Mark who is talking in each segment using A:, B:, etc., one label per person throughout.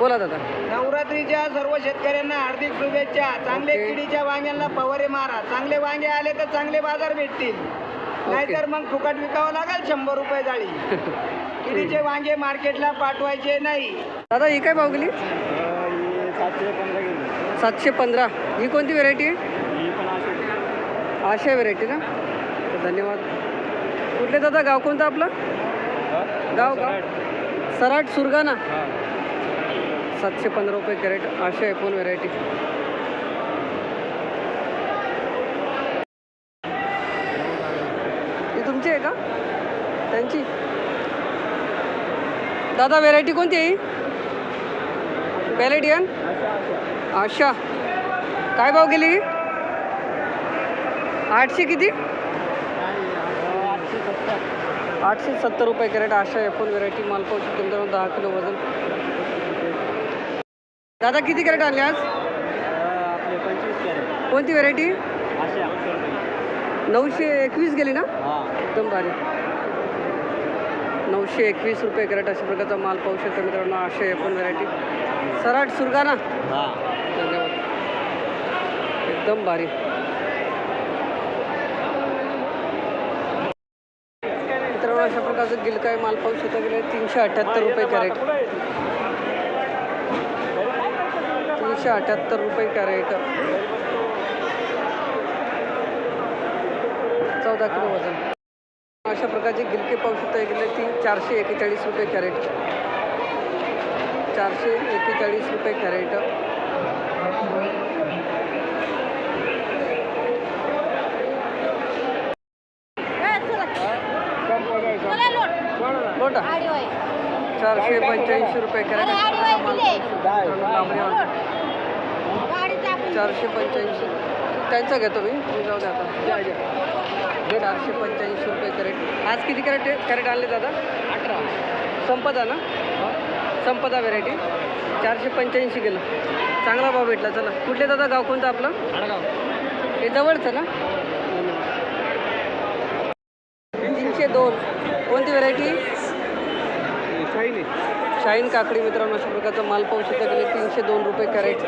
A: बोला दादा.
B: नवरात्रीच्या सर्व शेतकऱ्यांना हार्दिक शुभेच्छा. चांगले
A: ओके.
B: किडीच्या वांग्यांना फवारे मारा. चांगले वांगे आले तर चांगले बाजार भेटतील. नाहीतर मग फुकट विकावं लागेल शंभर रुपये जाळी. किडीचे वांगे मार्केटला पाठवायचे नाही.
A: दादा ही काय भाव गेली
B: सातशे पंधरा गेली
A: सातशे पंधरा. ही कोणती व्हेरायटी आहे? आशा व्हेरायटी ना? तर धन्यवाद. कुठले दादा गाव कोणतं आपलं? गाव गाव सराट. सुरगाणा. सातशे पंधरा रुपये कॅरेट आशा आयफोन व्हेरायटी ही तुमची आहे का? त्यांची. दादा व्हेरायटी कोणती आहे पॅलेडियन आशा. काय भाव गेली आठशे किती?
B: आठशे सत्तर.
A: आठशे सत्तर रुपये कॅरेट आशा एफोन व्हेरायटी माल पाहू शकतो दहा किलो वजन. दादा किती कॅरेट आणले आज?
B: आपले पंचवीस कॅरेट
A: कोणती व्हेरायटी नऊशे एकवीस गेली ना?
B: हां.
A: एकदम भारी. नऊशे एकवीस रुपये कॅरेट अशा प्रकारचा माल पाहू शकतो मित्रांनो आशा एफ व्हेरायटी सराट सुरगाणा.
B: हां.
A: धन्यवाद एकदम भारी. मित्रांनो अशा प्रकारचं गिलकाय माल पाहू शकता गेले तीनशे अठ्ठ्याहत्तर रुपये कॅरेट. तीनशे अठ्ठ्याहत्तर रुपये कॅरेट. चौदा किलो वजन. अशा प्रकारचे गिलके पाहू शकता गेले तीन चारशे एकेचाळीस रुपये कॅरेट. चारशे एकेचाळीस रुपये कॅरेट. लोटा. चारशे पंच्याऐंशी रुपये कॅरेट. चारशे पंच्याऐंशी. त्यांचा घेतो मी. जाऊ द्या आता. चारशे पंच्याऐंशी रुपये कॅरेट. आज किती कॅरेट कॅरेट आणले दादा?
B: अठरा.
A: संपदा ना? संपदा व्हेरायटी चारशे पंच्याऐंशी गेलं चांगला भाव भेटला. चला. कुठले दादा गाव कोणतं आपलं? हे जवळचं ना? तीनशे दोन. कोणती व्हेरायटी
B: शाईनी
A: शाईन काकडी मित्रांनो अशा प्रकारचा माल पाहू शकता गेले तीनशे दोन रुपये कॅरेट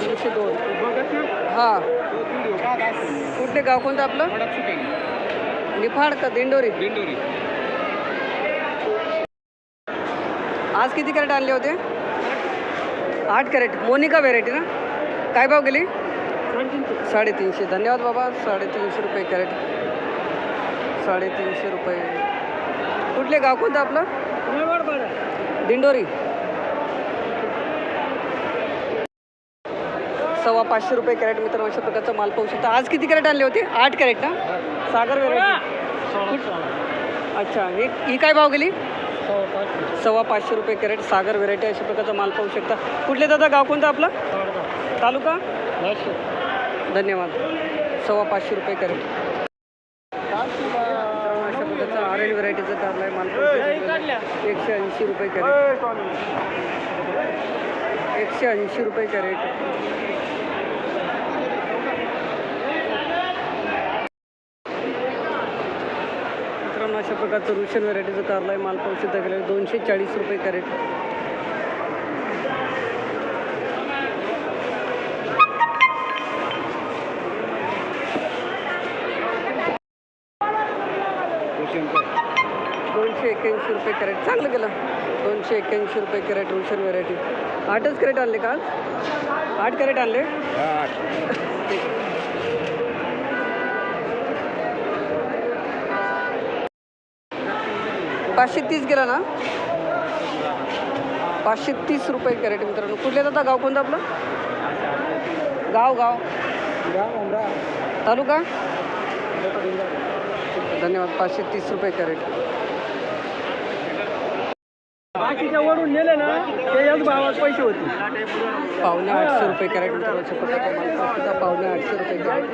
A: तीनशे दोन
B: बघत ना
A: हां. कुठले गाव कोणतं आपलं? निफाड का दिंडोरी.
B: दिंडोरी.
A: आज किती कॅरेट आणले होते? आठ कॅरेट. मोनिका व्हेरायटी ना? काय भाव गेली? साडेतीनशे. धन्यवाद बाबा. साडेतीनशे रुपये कॅरेट. साडेतीनशे रुपये. कुठले गाव कोणतं आपलं? दिंडोरी. सव्वा पाचशे रुपये कॅरेट मित्रांनो अशा प्रकारचा माल पाहू शकता. आज किती कॅरेट आणले होते? आठ कॅरेट ना? सागर व्हेरायटी अच्छा एक ही काय भाव गेली? सव्वा पाचशे रुपये कॅरेट सागर व्हेरायटी अशा प्रकारचा माल पाहू शकता. कुठले दादा? गाव कोणतं आपलं? तालुका? धन्यवाद. सव्वा पाचशे रुपये कॅरेट. अशा प्रकारचा आर एल चालला आहे माल पाहू एकशे ऐंशी रुपये कॅरेट. एकशे ऐंशी रुपये कॅरेट. मित्रांनो अशा प्रकारचं रुशन व्हरायटीचं कारला आहे. माल पाहू शकता गेलं दोनशे चाळीस रुपये कॅरेट. दोनशे एक्याऐंशी रुपये कॅरेट. चांगलं गेलं दोनशे एक्याऐंशी रुपये कॅरेट रुशन व्हेरायटी आठच कॅरेट आणले का आठ कॅरेट आणले. पाचशे तीस गेला ना? पाचशे तीस रुपये कॅरेट मित्रांनो. कुठले दादा? गाव कोणतं आपलं? गाव गाव. तालुका? धन्यवाद. पाचशे तीस रुपये कॅरेट.
B: बाकीच्या वरून नेले ना ते याच भावात पैसे होते.
A: पावणे आठशे रुपये कॅरेट पाहू शकता. पावणे आठशे रुपये कॅरेट.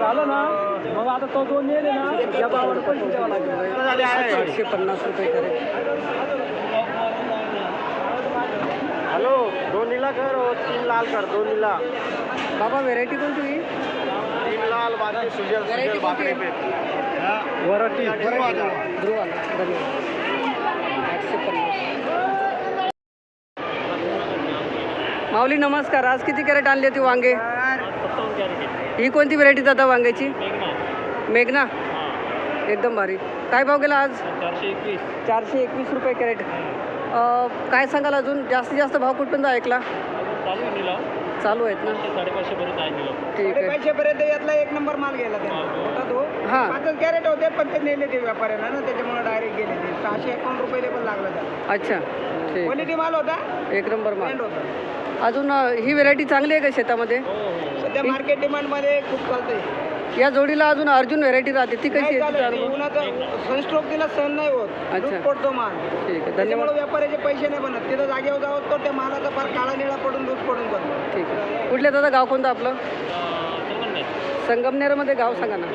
B: झालं ना मग आता तो दोन नेले ना या भावाला पैसे द्यावं लागेल.
A: आठशे पन्नास रुपये कॅरेट.
B: हॅलो दोन नीला कर तीन लाल कर दोन नीला
A: बाबा व्हेरायटी कोणती? ध्रुवाला पन्नास माऊली नमस्कार. आज किती कॅरेट आणली होती वांगे? ही कोणती व्हरायटी दादा वांग्याची? मेघना. एकदम भारी. काय भाव गेला आज?
C: चारशे एकवीस
A: चारशे एकवीस रुपये कॅरेट. काय सांगाल अजून? जास्तीत जास्त भाव कुठपर्यंत ऐकला?
C: चालू
A: आहेत ना. ठीक आहे.
B: पर्यंत यातला एक नंबर माल गेला मोठा तो.
A: हां.
B: पाचच कॅरेट होते पण ते नेले ते व्यापाऱ्याला ना त्याच्यामुळे डायरेक्ट गेले ते. सहाशे एकावन्न रुपये पण लागला त्याला.
A: अच्छा. ठीक.
B: क्वालिटी माल होता.
A: एक नंबर माल.
B: होता.
A: अजून ही व्हेरायटी चांगली आहे का शेतामध्ये?
B: सध्या मार्केट डिमांडमध्ये खूप चालतंय.
A: या जोडीला अजून अर्जुन व्हेरायटी राहते. ती कशी
B: नाही
A: आहे तिचा
B: चालत
A: अनुभव
B: उन्हाचा सनस्ट्रोक तिला सहन नाही होत.
A: अच्छा.
B: लूट पडतो माल.
A: ठीक आहे.
B: त्याच्यामुळे
A: धन्यवाद.
B: व्यापाऱ्याचे पैसे नाही बनत. तिथं जागेवर जावं तो त्या मालाचा फार काळा निळा पडून दूध पडून जातो.
A: ठीक आहे. कुठल्या दादा गाव कोणतं आपलं?
C: संगमनेर.
A: संगमनेरमध्ये गाव सांगा ना.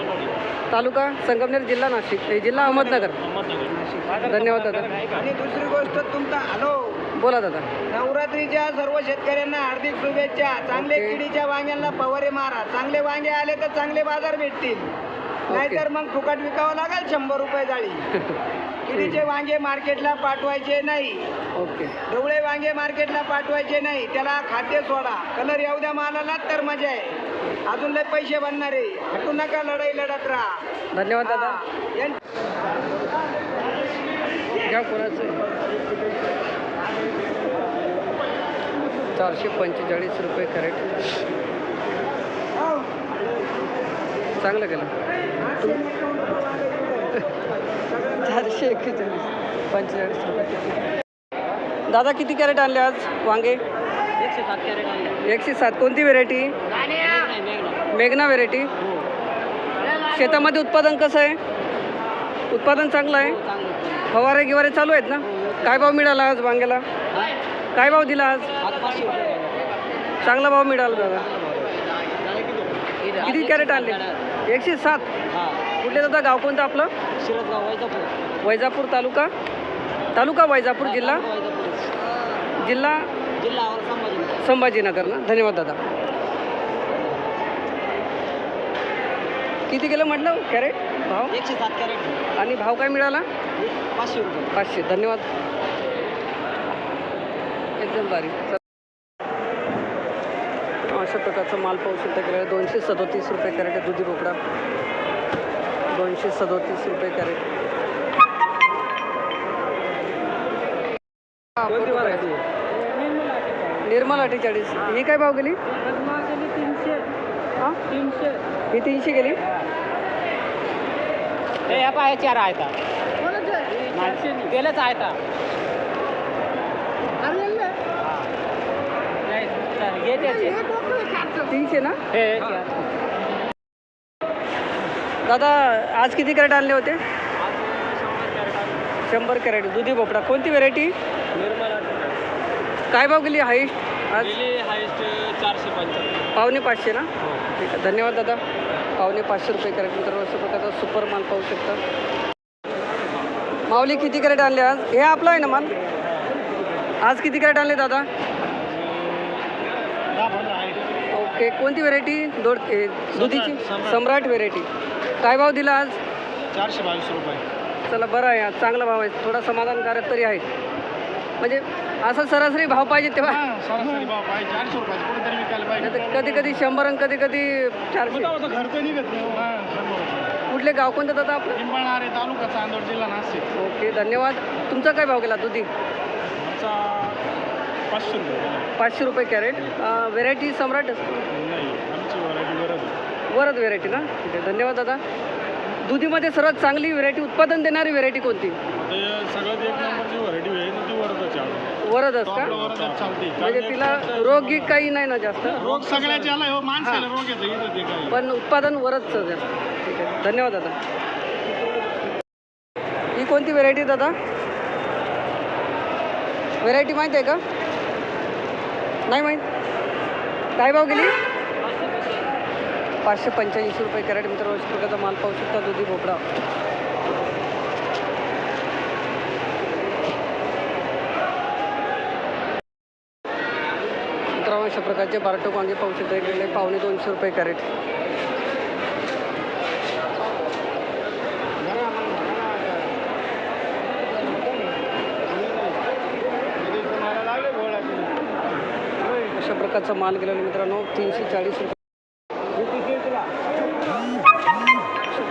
A: तालुका संगमनेर जिल्हा नाशिक. हे जिल्हा अहमदनगर.
C: अहमदनगर.
A: धन्यवाद दादा.
B: आणि दुसरी गोष्ट तुमचा हॅलो.
A: बोला दादा.
B: नवरात्रीच्या सर्व शेतकऱ्यांना हार्दिक शुभेच्छा. चांगले
A: ओके.
B: किडीच्या वांग्यांना फवारे मारा चांगले वांगे आले तर चांगले बाजार भेटतील. नाहीतर मग फुकट विकावं लागेल शंभर रुपये जाळी. किडीचे वांगे मार्केटला पाठवायचे नाही.
A: ओके.
B: ढवळे वांगे मार्केटला पाठवायचे नाही. त्याला खाद्य सोडा. कलर येऊ द्या मालाला तर मजा आहे. अजून लय पैसे बनणार आहे. हटू नका लढाई लढत राहा.
A: धन्यवाद दादा.
B: हा. यां-
A: घ्या कोणाचं? चारशे पंचेचाळीस रुपये कॅरेट. चांगलं केलं. चारशे एक्केचाळीस पंचेचाळीस रुपये. दादा किती कॅरेट आणले आज? वांगे?
C: एकशे सात कॅरेट आणले.
A: एकशे सात. कोणती व्हेरायटी?
C: मेघना
A: व्हेरायटी.
C: हो
A: शेतामध्ये उत्पादन कसं आहे? उत्पादन चांगलं आहे?
C: चांगलं
A: फवारे गिवारे चालू आहेत ना? काय भाव मिळाला आज वांग्याला? काय भाव दिला आज? चांगला भाव मिळाला दादा. किती कॅरेट आणले? एकशे सात.
C: हा
A: कुठले दादा? गाव कोणतं आपलं?
C: वैजापूर
A: वैजापूर तालुका. तालुका वैजापूर जिल्हा? जिल्हा?
C: जिल्हा संभाजी
A: संभाजीनगर ना? धन्यवाद दादा. किती किलो म्हटलं? कॅरेट? भाव?
C: एकशे सात कॅरेट.
A: आणि भाव काय मिळाला?
C: पाचशे रुपये.
A: पाचशे. धन्यवाद. एकदम बारीक अशा प्रकारचा माल पाहू शकता गेला दोनशे सदोतीस रुपये कॅरेट आहे दुधी भोपळा. दोनशे सदोतीस रुपये कॅरेट. निर्मल अठ्ठेचाळीस. ही. काय भाव गेली? हा?
C: तीनशे.
A: ही तीनशे गेली?
C: हे या पाय चार आहेत. तेलच आहेत.
A: तीनशे ना?
C: हे
A: दादा आज किती कॅरेट आणले होते? शंभर कॅरेट. दुधी भोपळा. कोणती व्हेरायटी काय भाव गेली हाईस्ट आज?
C: हायस्ट चारशे
A: पावणे पाचशे ना? ठीक आहे. धन्यवाद दादा. पावणे पाचशे रुपये कॅरेट मित्रांनो. अशा प्रकारचा सुपर माल पाहू शकता. माऊली किती कॅरेट आणले आज? हे आपलं आहे ना माल? आज किती कॅरेट आणले दादा? ओके कोणती व्हेरायटी दोड दुधीची?
C: सम्राट.
A: व्हेरायटी काय भाव दिला आज?
C: चारशे बावीस रुपये.
A: चला बरं आहे आज. चांगला भाव आहे. थोडा समाधानकारक तरी आहे. म्हणजे असा सरासरी भाव पाहिजे तेव्हा. कधी कधी शंभर आणि कधी कधी चारशे कुठले गाव कोणतं दादा आपलं?
C: पिंपळणारे तालुका चांदोड जिल्हा नाशिक.
A: ओके धन्यवाद. तुमचा काय भाव गेला? दुधी?
C: आमचा पाचशे रुपये
A: पाचशे रुपये कॅरेट. व्हेरायटी सम्राट
C: नाही आमची व्हरायटी गरज
A: वरद व्हेरायटी ना? ठीक आहे धन्यवाद दादा. दुधीमध्ये सर्वात चांगली व्हेरायटी उत्पादन देणारी व्हेरायटी कोणती?
C: ते सगळ्यात एक नंबरची व्हरायटी आहे ना ती वरदच आहे.
A: वरदच का?
C: आपलं वरदच चालते.
A: म्हणजे तिला रोग काही नाही ना जास्त?
C: रोग सगळ्याचे आला हो माणसाला रोग येतो इथं ते काय
A: पण उत्पादन वरदचं जास्त. ठीक आहे धन्यवाद दादा. ही कोणती व्हेरायटी दादा? व्हेरायटी माहीत आहे का? नाही माहीत. काय भाव गेली? पाचशे पंच्याऐंशी रुपये कॅरेट मित्र अशा प्रकारचा माल पाहू शकता दुधी भोपळा. मित्रांनो अशा प्रकारचे बारटोक वांगे पाहू शकता गेले पावणे दोनशे रुपये कॅरेट. प्रकारचा माल गेलेला मित्रांनो तीनशे चाळीस रुपये.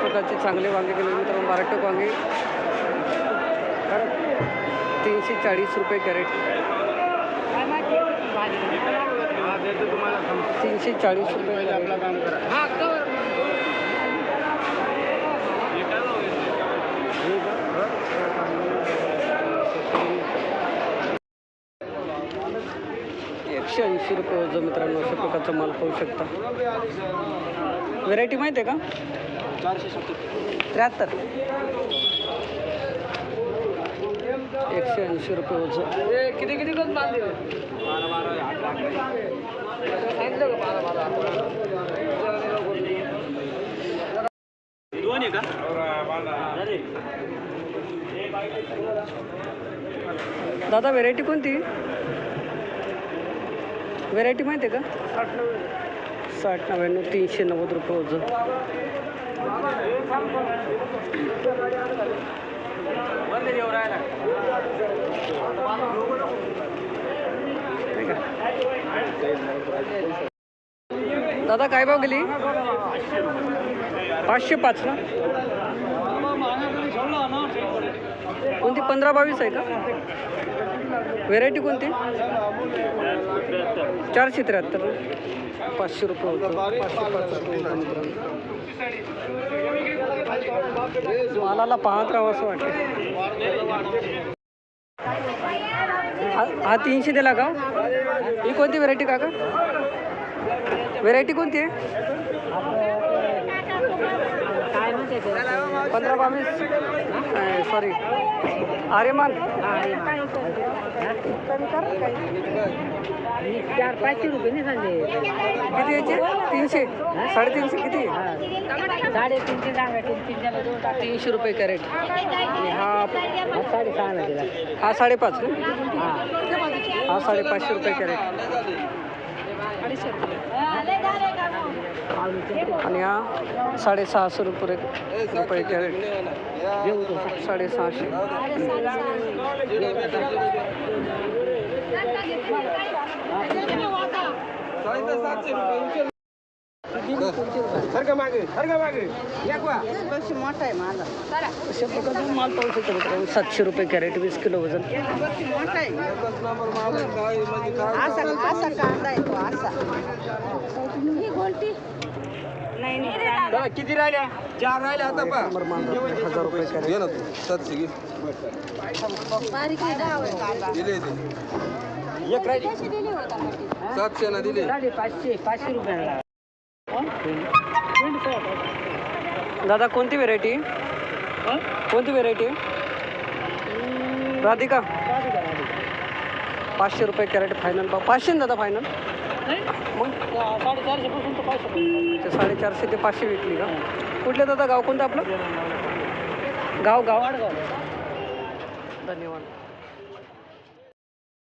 A: प्रकारचे चांगले वांगे गेलेले मित्रांनो बाराटक वांगे. तीनशे चाळीस रुपये कॅरेट. तीनशे चाळीस रुपये कॅरेट. एकशे ऐंशी रुपये वजन मित्रांनो अशा प्रकारचा माल पाहू शकता. व्हेरायटी माहिती आहे का? त्र्याहत्तर. एकशे ऐंशी रुपये किती किती दादा व्हेरायटी कोणती? व्हेरायटी माहिती आहे का? साठ नव्याण्णव तीनशे नव्वद रुपये वजन दादा काय भाव गेली? पाचशे पाच ना? कोणती पंधरा बावीस आहे का? व्हेरायटी कोणती? चारशे त्र्याहत्तर. पाचशे रुपये होतं. पाचशे मालाला पाहत राहावं असं वाटतं हा हा तीनशे दिला का? ही कोणती व्हेरायटी काका? व्हेरायटी कोणती आहे? पंधरा बावीस? सॉरी आर्यमान.
D: चार पाचशे रुपये नाही सांगले.
A: किती याचे? तीनशे? साडेतीनशे किती?
D: साडेतीनशे सांगा तीनशेला दोन.
A: तीनशे रुपये कॅरेट. आणि हा
D: हा साडेसहाला दिला.
A: हा साडेपाच
D: हा.
A: साडेपाचशे रुपये कॅरेट. आणि हा साडेसहाशे रुपये रुपये कॅरेट. साडेसहाशे. माल पाहू शकतो सातशे रुपये कॅरेट वीस किलो वजन.
B: किती राहिल्या चार राहिल्या आता पहा.
A: हजार रुपये
E: घे ना तू सातशे घे. दिले ते
B: एक राहिली.
E: सातशे ना दिले.
D: पाचशे पाचशे रुपयाला
A: दादा कोणती व्हेरायटी कोणती व्हेरायटी राधिका. पाचशे रुपये कॅरेट फायनल पाचशे ना दादा फायनल मग
D: साडेचारशे पासून तर पाचशे
A: ते साडेचारशे ते पाचशे विकली का? कुठले दादा? गाव कोणतं आपलं? गाव गाव. धन्यवाद.